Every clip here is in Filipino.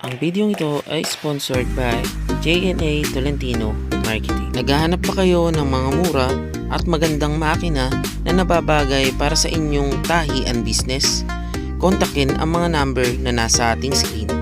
Ang video ito ay sponsored by JNA Tolentino Marketing. Naghahanap pa kayo ng mga mura at magandang makina na nababagay para sa inyong tahian business? Kontakin ang mga number na nasa ating screen.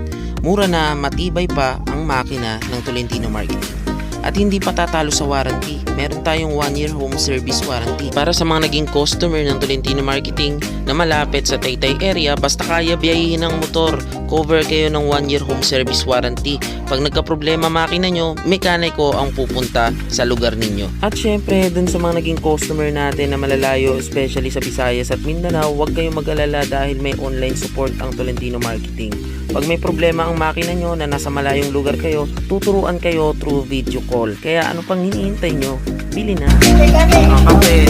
Mura na matibay pa ang makina ng Tolentino Marketing. At hindi pa tatalo sa warranty. Meron tayong 1 year home service warranty. Para sa mga naging customer ng Tolentino Marketing na malapit sa Taytay area, basta kaya biyahihin ng motor, cover kayo ng 1 year home service warranty. Pag nagka-problema makina nyo, mekaniko ang pupunta sa lugar ninyo. At syempre, dun sa mga naging customer natin na malalayo, especially sa Visayas at Mindanao, huwag kayong mag-alala dahil may online support ang Tolentino Marketing. Pag may problema ang makina nyo na nasa malayong lugar kayo, tuturuan kayo through video call. Kaya ano pang hinihintay nyo? Bili na. Ang kape.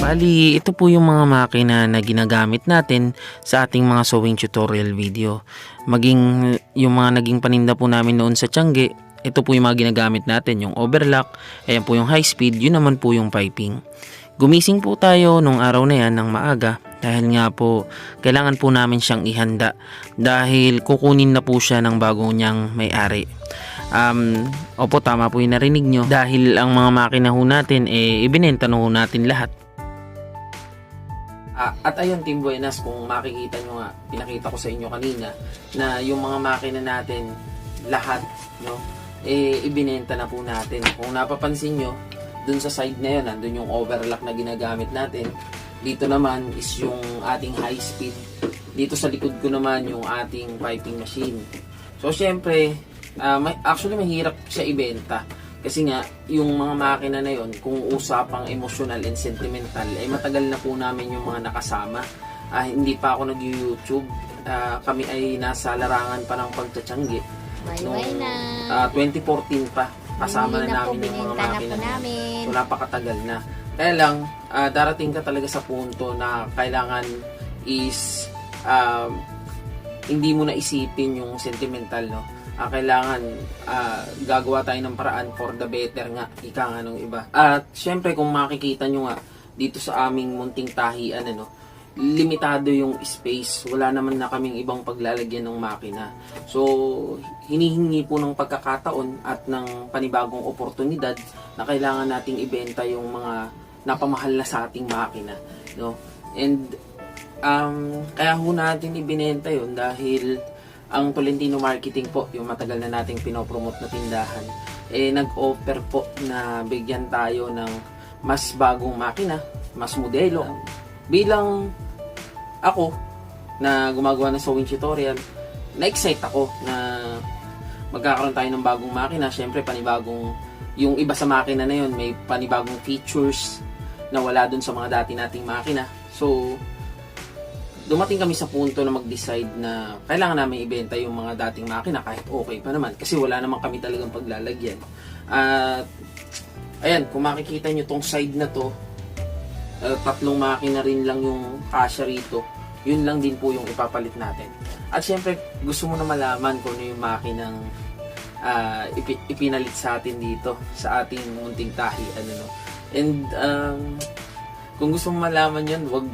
Bali, ito po yung mga makina na ginagamit natin sa ating mga sewing tutorial video. Maging yung mga naging paninda po namin noon sa Tiangge, ito po yung mga ginagamit natin, yung overlock, ayan po yung high speed, yun naman po yung piping. Gumising po tayo nung araw na yan ng maaga dahil nga po kailangan po namin siyang ihanda dahil kukunin na po siya ng bago niyang may-ari. Um, opo tama po yung narinig nyo dahil ang mga makina ho natin eh ibinenta na ho natin lahat. Ah, at ayun Team Buenas kung makikita nyo nga pinakita ko sa inyo kanina na yung mga makina natin lahat no eh ibinenta na po natin. Kung napapansin nyo dun sa side na yun, nandun yung overlock na ginagamit natin. Dito naman is yung ating high speed. Dito sa likod ko naman yung ating piping machine. So, syempre, ah, may, actually mahirap siya ibenta. Kasi nga, yung mga makina na yon kung usapang emotional and sentimental, ay matagal na po namin yung mga nakasama. Ah, hindi pa ako nag-YouTube. Ah, kami ay nasa larangan pa ng pagtsatsyanggi. Na. Ah, 2014 pa. Kasama na po, namin yung mga na makina. na namin. So napakatagal na. Kaya lang, ah, darating ka talaga sa punto na kailangan is um, hindi mo na isipin yung sentimental, no? Ah, kailangan ah, gagawa tayo ng paraan for the better nga, ika nga nung iba. At syempre kung makikita nyo nga dito sa aming munting tahian, ano, limitado yung space. Wala naman na kaming ibang paglalagyan ng makina. So, hinihingi po ng pagkakataon at ng panibagong oportunidad na kailangan nating ibenta yung mga napamahal na sa ating makina. No? And, um, kaya ho natin ibinenta yun dahil ang Tolentino Marketing po, yung matagal na nating pinopromote na tindahan, eh nag-offer po na bigyan tayo ng mas bagong makina, mas modelo. Bilang ako na gumagawa ng sewing tutorial, na-excite ako na magkakaroon tayo ng bagong makina. Siyempre, panibagong, yung iba sa makina na yun, may panibagong features na wala dun sa mga dati nating makina. So, dumating kami sa punto na mag-decide na kailangan namin ibenta yung mga dating makina kahit okay pa naman kasi wala naman kami talagang paglalagyan. At ayan, kung makikita nyo tong side na to, uh, tatlong makina rin lang yung kasya rito. Yun lang din po yung ipapalit natin. At syempre, gusto mo na malaman kung ano yung makinang ah, ipi- ipinalit sa atin dito sa ating munting tahi ano no. And um, kung gusto mo malaman yun, wag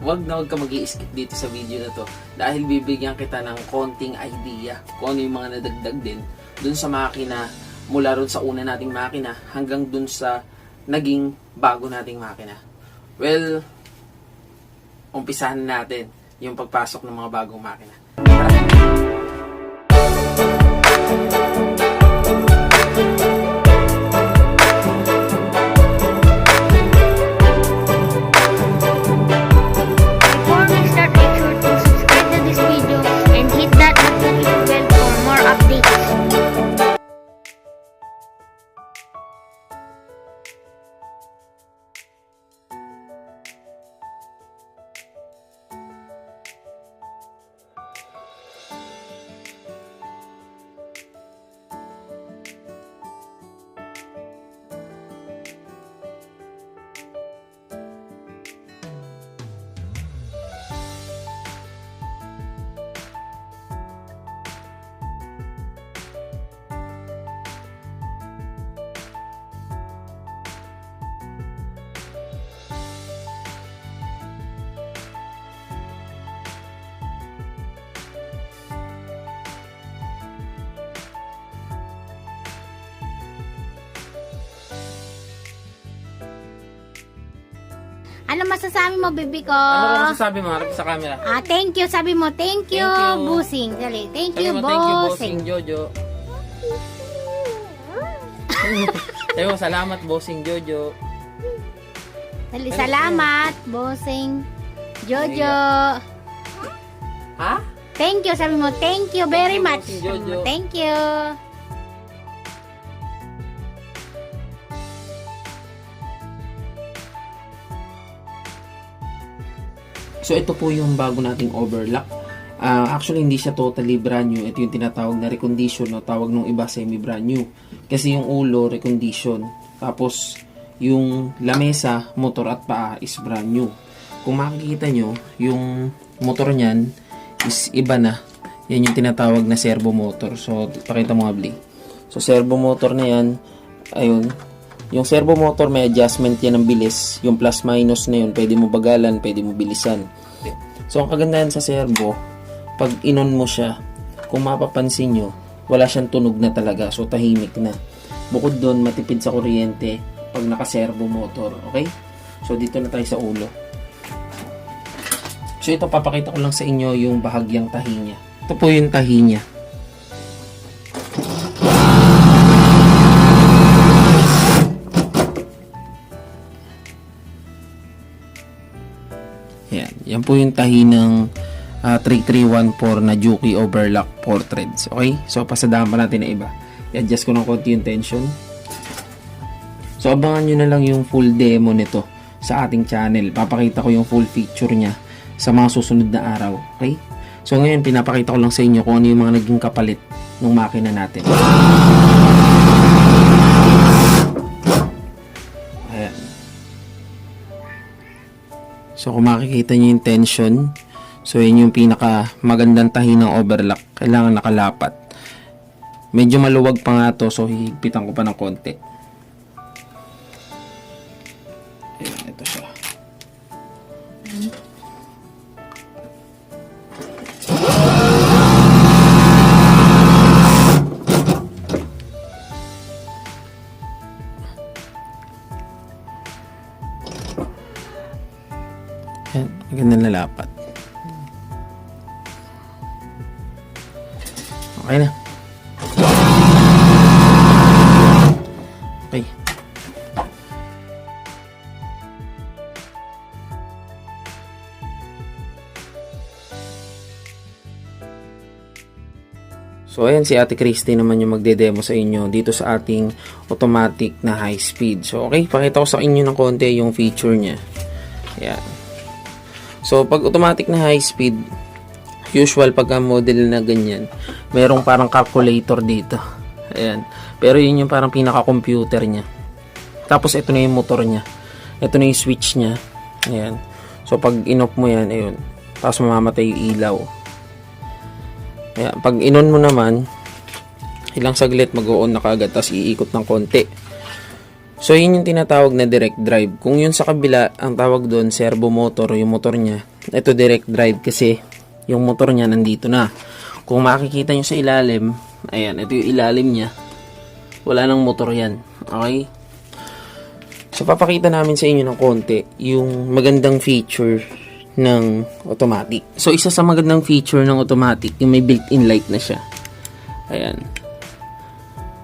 wag na wag ka mag skip dito sa video na to dahil bibigyan kita ng konting idea kung ano yung mga nadagdag din dun sa makina mula ron sa una nating makina hanggang dun sa naging bago nating makina. Well, umpisahan natin yung pagpasok ng mga bagong makina. Ano masasabi mo, baby ko? Ano ba masasabi mo? Harap sa camera. Ah, thank you. Sabi mo, thank you, Thank you. busing. Dali, thank Sabi you, mo, thank you, bossing. bossing Jojo. Sabi mo, salamat, bossing Jojo. Dali, salamat, bossing. Jojo. Ha? Thank you. Sabi mo, thank you very you, much. bossing Sabi mo, Jojo. Thank you. So ito po yung bago nating overlock. Ah, actually hindi siya totally brand new. Ito yung tinatawag na recondition o tawag nung iba semi brand new. Kasi yung ulo recondition. Tapos yung lamesa, motor at paa is brand new. Kung makikita nyo, yung motor niyan is iba na. Yan yung tinatawag na servo motor. So pakita mo nga. So servo motor na yan, ayun, yung servo motor may adjustment yan ng bilis. Yung plus minus na yun, pwede mo bagalan, pwede mo bilisan. So ang kagandahan sa servo, pag inon mo siya, kung mapapansin nyo, wala siyang tunog na talaga. So tahimik na. Bukod doon, matipid sa kuryente pag naka-servo motor. Okay? So dito na tayo sa ulo. So ito papakita ko lang sa inyo yung bahagyang tahi niya. Ito po yung tahi niya. Po yung tahi ng ah, 3314 na Juki Overlock 4 threads. Okay? So, pasadahan pa natin na iba. I-adjust ko ng konti yung tension. So, abangan nyo na lang yung full demo nito sa ating channel. Papakita ko yung full feature niya sa mga susunod na araw. Okay? So, ngayon, pinapakita ko lang sa inyo kung ano yung mga naging kapalit ng makina natin. So kung makikita nyo yung tension, so yun yung pinaka magandang tahi ng overlock. Kailangan nakalapat. Medyo maluwag pa nga to, so hihigpitan ko pa ng konti. Okay. So ayan si Ate Christy naman yung magde-demo sa inyo dito sa ating automatic na high speed. So okay, pakita ko sa inyo ng konti yung feature niya. Ayan. So, pag automatic na high speed, usual pagka model na ganyan, merong parang calculator dito. Ayan. Pero yun yung parang pinaka-computer niya. Tapos, ito na yung motor niya. Ito na yung switch niya. Ayan. So, pag in-off mo yan, ayun. Tapos, mamamatay yung ilaw. Ayan. Pag inon mo naman, ilang saglit mag-on na kagad, tapos iikot ng konti. So, yun yung tinatawag na direct drive. Kung yun sa kabila, ang tawag doon, servo motor, yung motor niya. Ito direct drive kasi yung motor niya nandito na. Kung makikita nyo sa ilalim, ayan, ito yung ilalim niya. Wala nang motor yan. Okay? So, papakita namin sa inyo ng konti yung magandang feature ng automatic. So, isa sa magandang feature ng automatic, yung may built-in light na siya. Ayan.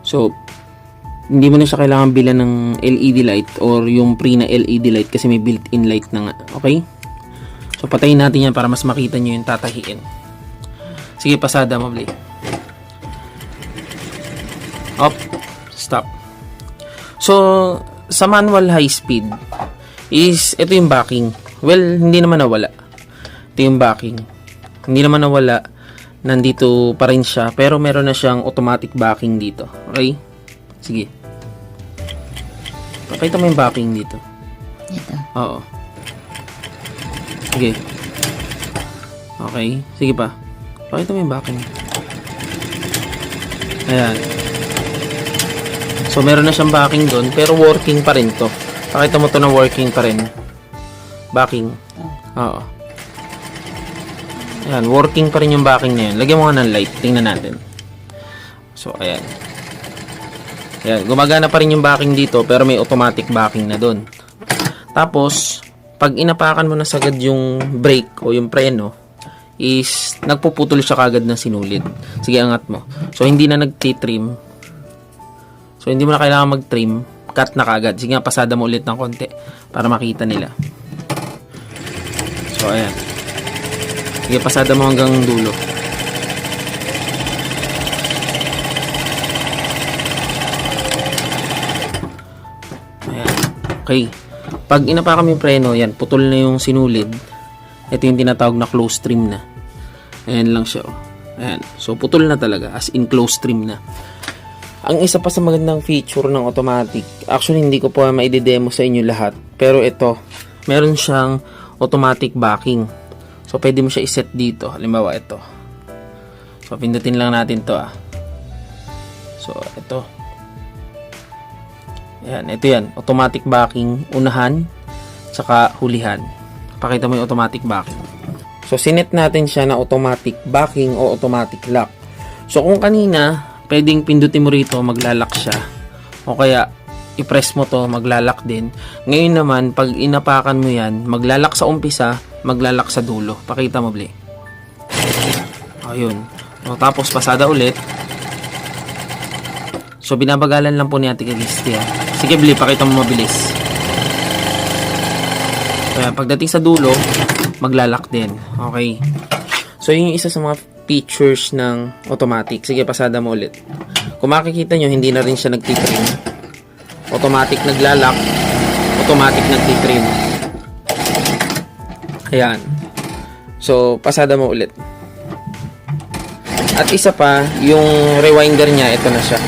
So, hindi mo na siya kailangan bilan ng LED light or yung pre na LED light kasi may built-in light na nga. Okay? So, patayin natin yan para mas makita nyo yung tatahiin. Sige, pasada mo, Blake. Up. So, sa manual high speed is, ito yung backing. Well, hindi naman nawala. Ito yung backing. Hindi naman nawala. Nandito pa rin siya. Pero meron na siyang automatic backing dito. Okay? Sige. Pakita mo yung backing dito. Ito. Oo. Sige. Okay. Sige pa. Pakita mo yung backing. Ayan. So, meron na siyang backing doon, pero working pa rin to. Pakita mo to na working pa rin. Backing. Oo. Ayan, working pa rin yung backing na yun. Lagyan mo nga ng light. Tingnan natin. So, ayan. Ayan, gumagana pa rin yung backing dito, pero may automatic backing na doon. Tapos, pag inapakan mo na sagad yung brake o yung preno, is nagpuputol siya kagad ng sinulid. Sige, angat mo. So, hindi na nagtitrim. So, hindi mo na kailangan mag-trim. Cut na kagad. Sige nga, pasada mo ulit ng konti para makita nila. So, ayan. Sige, pasada mo hanggang dulo. Ayan. Okay. Pag inapakan mo yung preno, yan, putol na yung sinulid. Ito yung tinatawag na close trim na. Ayan lang siya. Oh. Ayan. So, putol na talaga. As in, close trim na. Ang isa pa sa magandang feature ng automatic, actually hindi ko pa maide-demo sa inyo lahat. Pero ito, meron siyang automatic backing. So, pwede mo siya iset dito. Halimbawa, ito. So, pindutin lang natin to ah. So, ito. Ayan, ito yan. Automatic backing, unahan, tsaka hulihan. Pakita mo yung automatic backing. So, sinet natin siya na automatic backing o automatic lock. So, kung kanina, pwedeng pindutin mo rito, maglalak siya. O kaya, i-press mo to, maglalak din. Ngayon naman, pag inapakan mo yan, maglalak sa umpisa, maglalak sa dulo. Pakita mo, Bli. Ayun. O, tapos, pasada ulit. So, binabagalan lang po ni Ate Kalisti, ha. Sige, Bli, pakita mo mabilis. Kaya, pagdating sa dulo, maglalak din. Okay. So, yun yung isa sa mga features ng automatic. Sige, pasada mo ulit. Kung makikita nyo, hindi na rin siya nagtitrim. Automatic naglalak. Automatic nagtitrim. Ayan. So, pasada mo ulit. At isa pa, yung rewinder niya, ito na siya.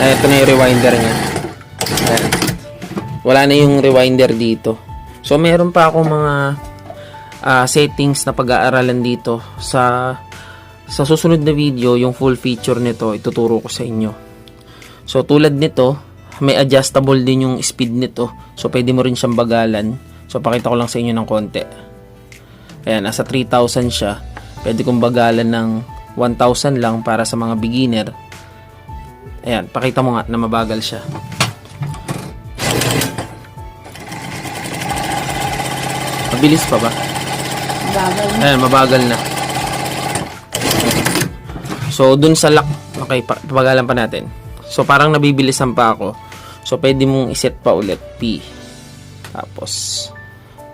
Ah, Ito na yung rewinder niya. Ayan. Wala na yung rewinder dito. So, meron pa ako mga ah, settings na pag-aaralan dito sa sa susunod na video, yung full feature nito, ituturo ko sa inyo. So, tulad nito, may adjustable din yung speed nito. So, pwede mo rin siyang bagalan. So, pakita ko lang sa inyo ng konti. Ayan, nasa 3,000 siya. Pwede kong bagalan ng 1,000 lang para sa mga beginner. Ayan, pakita mo nga na mabagal siya. Mabilis pa ba? Ayan, mabagal na. So, dun sa lock, okay, pa- pabagalan pa natin. So, parang nabibilisan pa ako. So, pwede mong iset pa ulit, P. Tapos,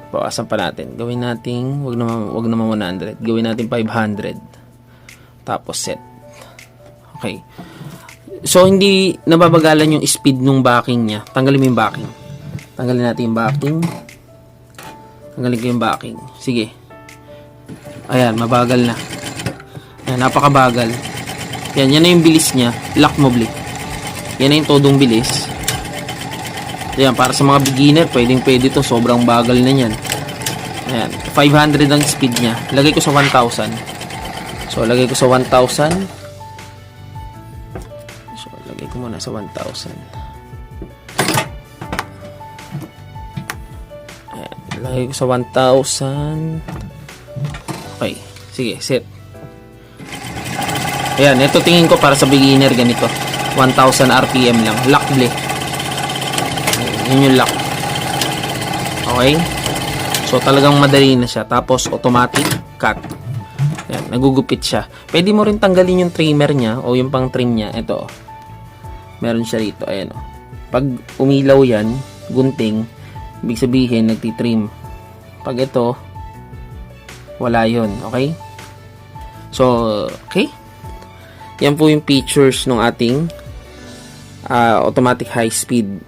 bawasan pa natin. Gawin natin, wag naman, wag naman 100. Gawin natin 500. Tapos, set. Okay. So, hindi nababagalan yung speed nung backing niya. Tanggalin mo yung backing. Tanggalin natin yung backing. Tanggalin ko yung backing. Sige. Ayan, mabagal na. Ayan, napakabagal. Yan, yan na yung bilis niya. Lock mo. Yan na yung todong bilis. Ayan, para sa mga beginner, pwedeng pwede to. Sobrang bagal na yan. Ayan, 500 ang speed niya. Lagay ko sa 1,000. So, lagay ko sa 1,000. So, lagay ko muna sa 1,000. Ayan, lagay ko sa 1,000. Okay. Sige, set. Ayan, ito tingin ko para sa beginner ganito. 1,000 RPM lang. Lock blade. Yun yung lock. Okay? So, talagang madali na siya. Tapos, automatic cut. Ayan, nagugupit siya. Pwede mo rin tanggalin yung trimmer niya o yung pang trim niya. Ito. oh. Meron siya rito. Ayan. oh. Pag umilaw yan, gunting, ibig sabihin, nagtitrim. Pag ito, wala yon Okay? So, okay? Yan po yung features ng ating ah, automatic high speed.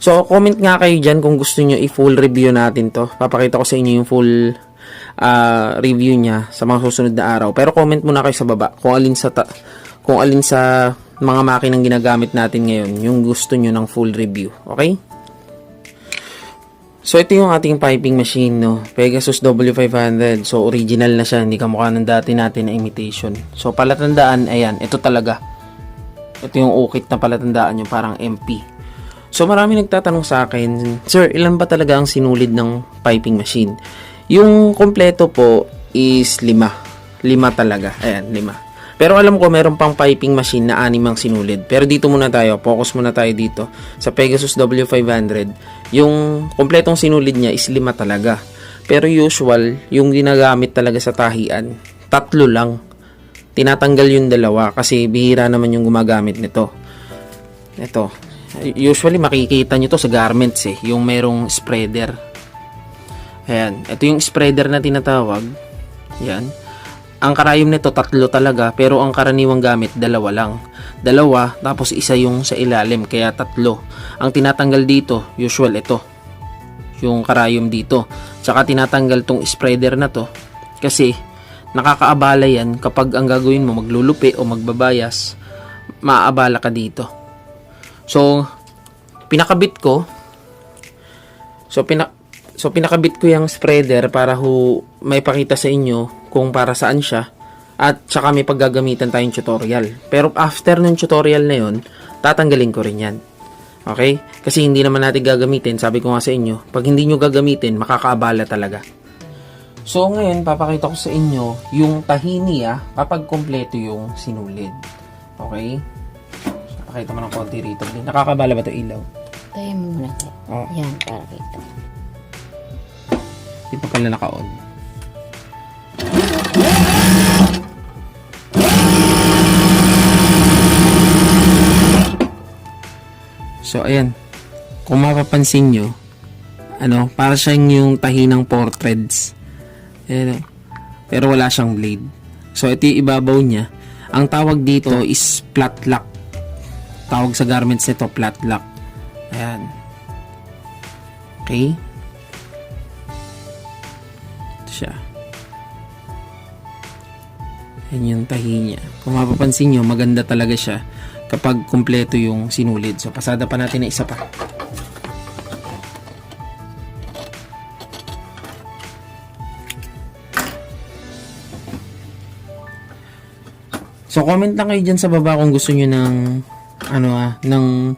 So, comment nga kayo dyan kung gusto nyo i-full review natin to. Papakita ko sa inyo yung full ah, review niya sa mga susunod na araw. Pero comment muna kayo sa baba kung alin sa ta- kung alin sa mga makinang ginagamit natin ngayon yung gusto nyo ng full review. Okay? So, ito yung ating piping machine, no? Pegasus W500. So, original na siya. Hindi kamukha ng dati natin na imitation. So, palatandaan, ayan. Ito talaga. Ito yung ukit na palatandaan yung parang MP. So, marami nagtatanong sa akin, Sir, ilan ba talaga ang sinulid ng piping machine? Yung kompleto po is lima. Lima talaga. Ayan, lima. Pero alam ko meron pang piping machine na anim ang sinulid. Pero dito muna tayo, focus muna tayo dito sa Pegasus W500. Yung kompletong sinulid niya is lima talaga. Pero usual, yung ginagamit talaga sa tahian, tatlo lang. Tinatanggal yung dalawa kasi bihira naman yung gumagamit nito. Ito. Usually makikita nyo to sa garments eh, yung merong spreader. Ayan, ito yung spreader na tinatawag. Yan. Ang karayom nito tatlo talaga, pero ang karaniwang gamit dalawa lang. Dalawa, tapos isa yung sa ilalim, kaya tatlo. Ang tinatanggal dito, usual ito. Yung karayom dito. Tsaka tinatanggal tong spreader na to, kasi nakakaabala yan kapag ang gagawin mo maglulupi o magbabayas, maaabala ka dito. So, pinakabit ko. So, pina, so pinakabit ko yung spreader para ho may pakita sa inyo kung para saan siya. At saka may paggagamitan tayong tutorial. Pero after ng tutorial na yon, tatanggalin ko rin yan. Okay? Kasi hindi naman natin gagamitin. Sabi ko nga sa inyo, pag hindi nyo gagamitin, makakaabala talaga. So ngayon, papakita ko sa inyo yung tahiniya kapag kompleto yung sinulid. Okay? Pakita mo ng konti rito. Nakakabala ba ito ilaw? Tayo mo muna tayo. Oo. Yan, para kita. Di pa pala naka-on. So, ayan. Kung mapapansin nyo, ano, para siyang yung tahi ng four threads. Ayan, oh. pero wala siyang blade. So, ito yung ibabaw niya. Ang tawag dito is flat lock. Tawag sa garments nito, flat lock. Ayan. Okay? Ito siya. Yan yung tahi niya. Kung mapapansin nyo, maganda talaga siya kapag kumpleto yung sinulid. So, pasada pa natin na isa pa. So, comment lang kayo dyan sa baba kung gusto nyo ng, ano ah, ng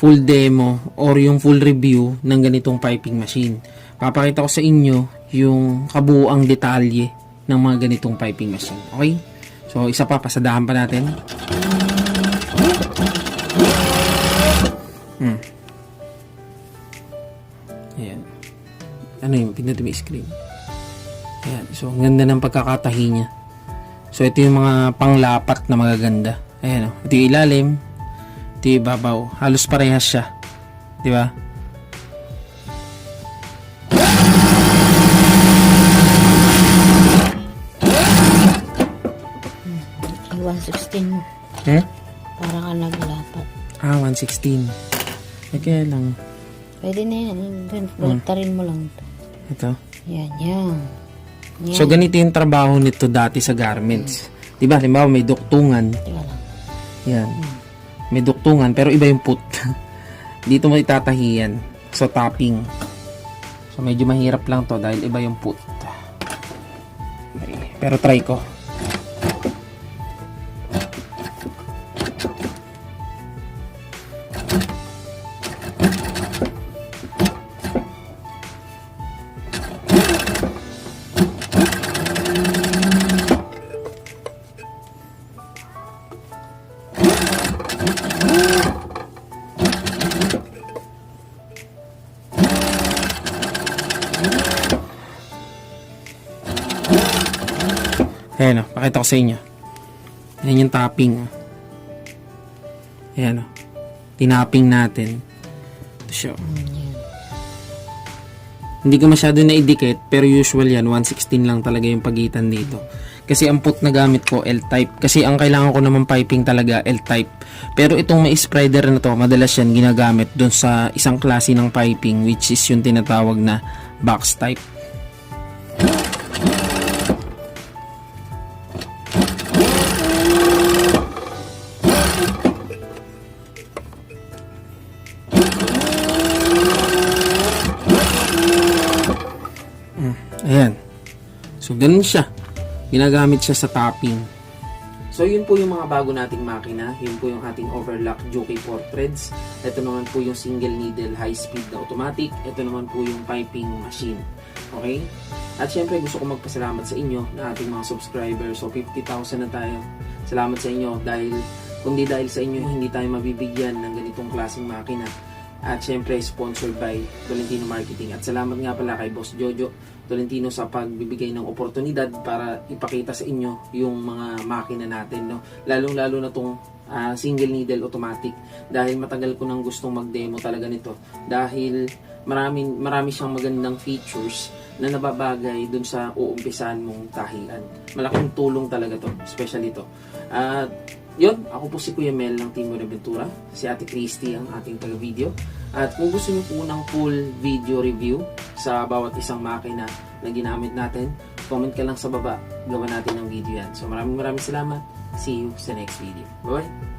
full demo or yung full review ng ganitong piping machine. Papakita ko sa inyo yung kabuuang detalye ng mga ganitong piping machine. Okay? So, isa pa, pasadahan pa natin. Hmm. Ayan. Ano mo yung screen? Ayan. So, ang ganda ng pagkakatahi niya. So, ito yung mga panglapat na magaganda. Ayan o. Ito yung ilalim. Ito yung ibabaw. Halos parehas siya. Di ba? Yung 116 mo. Hmm? Para ka naglapat. Ah, 116. Kaya lang. Pwede na yan. Hmm. Voltarin mo lang ito. Ito. Yan, yan. Yan. So, ganito yung trabaho nito dati sa garments. Di ba? Halimbawa, may duktungan. Teka lang. Yan. May duktungan, pero iba yung put. Dito mo itatahiyan. So, topping. So, medyo mahirap lang to dahil iba yung put. Pero try ko. Ayan o, pakita ko sa inyo. Ayan yung topping. oh. Ayan o. Tinapping natin. Ito siya. oh. Hindi ko masyado na-idikit, pero usual yan, 116 lang talaga yung pagitan dito. Kasi ang put na gamit ko, L-type. Kasi ang kailangan ko naman piping talaga, L-type. Pero itong may spreader na to, madalas yan ginagamit dun sa isang klase ng piping, which is yung tinatawag na box type. Ayan. So, ganun siya. Ginagamit siya sa topping. So, yun po yung mga bago nating makina. Yun po yung ating overlock Jockey 4 threads. Ito naman po yung single needle high speed na automatic. Ito naman po yung piping machine. Okay? At syempre, gusto ko magpasalamat sa inyo na ating mga subscribers. So, 50,000 na tayo. Salamat sa inyo dahil kung di dahil sa inyo, hindi tayo mabibigyan ng ganitong klaseng makina. At syempre, sponsored by Tolentino Marketing. At salamat nga pala kay Boss Jojo Tolentino sa pagbibigay ng oportunidad para ipakita sa inyo yung mga makina natin. No? Lalong-lalo na tong ah, single needle automatic dahil matagal ko nang gustong mag-demo talaga nito dahil marami, marami siyang magandang features na nababagay dun sa uumpisahan mong tahian. Malaking tulong talaga to, especially to. At yun, ako po si Kuya Mel ng Team Buenaventura. Si Ate Christy ang ating taga-video. At kung gusto niyo po ng full video review sa bawat isang makina na ginamit natin, comment ka lang sa baba. Gawa natin ng video yan. So maraming maraming salamat. See you sa next video. Bye-bye!